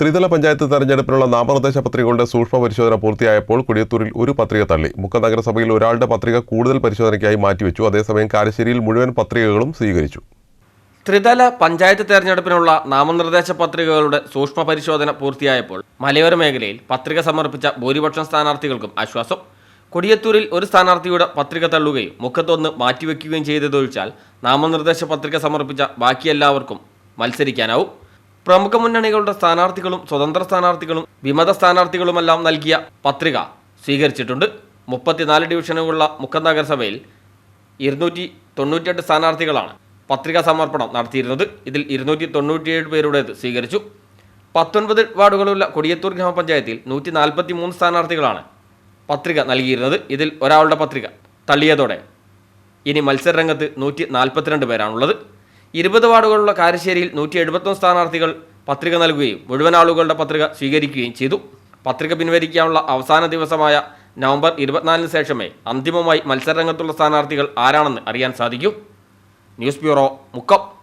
ത്രിതല പഞ്ചായത്ത് തെരഞ്ഞെടുപ്പിനുള്ള നാമനിർദ്ദേശ പത്രികകളുടെ സൂക്ഷ്മ പരിശോധന പൂർത്തിയായപ്പോൾ കൊടിയത്തൂരിൽ ഒരു പത്രിക തള്ളി. മുക്ക നഗരസഭയിൽ ഒരാളുടെ പത്രിക കൂടുതൽ പരിശോധനയ്ക്കായി മാറ്റിവെച്ചു. അതേസമയം കാരശ്ശേരിയിൽ മുഴുവൻ പത്രികകളും സ്വീകരിച്ചു. ത്രിതല പഞ്ചായത്ത് തെരഞ്ഞെടുപ്പിനുള്ള നാമനിർദ്ദേശ പത്രികകളുടെ സൂക്ഷ്മ പരിശോധന പൂർത്തിയായപ്പോൾ മലയോര മേഖലയിൽ പത്രിക സമർപ്പിച്ച ഭൂരിപക്ഷം സ്ഥാനാർത്ഥികൾക്കും ആശ്വാസം. കൊടിയത്തൂരിൽ ഒരു സ്ഥാനാർത്ഥിയുടെ പത്രിക തള്ളുകയും മുഖത്തൊന്ന് മാറ്റിവെക്കുകയും ചെയ്തതൊഴിച്ചാൽ നാമനിർദ്ദേശ പത്രിക സമർപ്പിച്ച ബാക്കി എല്ലാവർക്കും മത്സരിക്കാനാവും. പ്രമുഖ മുന്നണികളുടെ സ്ഥാനാർത്ഥികളും സ്വതന്ത്ര സ്ഥാനാർത്ഥികളും വിമത സ്ഥാനാർത്ഥികളുമെല്ലാം നൽകിയ പത്രിക സ്വീകരിച്ചിട്ടുണ്ട്. മുപ്പത്തിനാല് ഡിവിഷനുകളുള്ള മുക്കം നഗരസഭയിൽ ഇരുന്നൂറ്റി തൊണ്ണൂറ്റിയെട്ട് സ്ഥാനാർത്ഥികളാണ് പത്രികാ സമർപ്പണം നടത്തിയിരുന്നത്. ഇതിൽ ഇരുന്നൂറ്റി തൊണ്ണൂറ്റിയേഴ് പേരുടേത് സ്വീകരിച്ചു. പത്തൊൻപത് വാർഡുകളുള്ള കൊടിയത്തൂർ ഗ്രാമപഞ്ചായത്തിൽ നൂറ്റി നാൽപ്പത്തി മൂന്ന് സ്ഥാനാർത്ഥികളാണ് പത്രിക നൽകിയിരുന്നത്. ഇതിൽ ഒരാളുടെ പത്രിക തള്ളിയതോടെ ഇനി മത്സരരംഗത്ത് നൂറ്റി നാൽപ്പത്തിരണ്ട് പേരാണുള്ളത്. ഇരുപത് വാർഡുകളുള്ള കാരശ്ശേരിയിൽ നൂറ്റി എഴുപത്തൊന്ന് സ്ഥാനാർത്ഥികൾ പത്രിക നൽകുകയും മുഴുവൻ ആളുകളുടെ പത്രിക സ്വീകരിക്കുകയും ചെയ്തു. പത്രിക പിൻവലിക്കാനുള്ള അവസാന ദിവസമായ നവംബർ ഇരുപത്തിനാലിന് ശേഷമേ അന്തിമമായി മത്സരരംഗത്തുള്ള സ്ഥാനാർത്ഥികൾ ആരാണെന്ന് അറിയാൻ സാധിക്കൂ. News bureau Mukkam.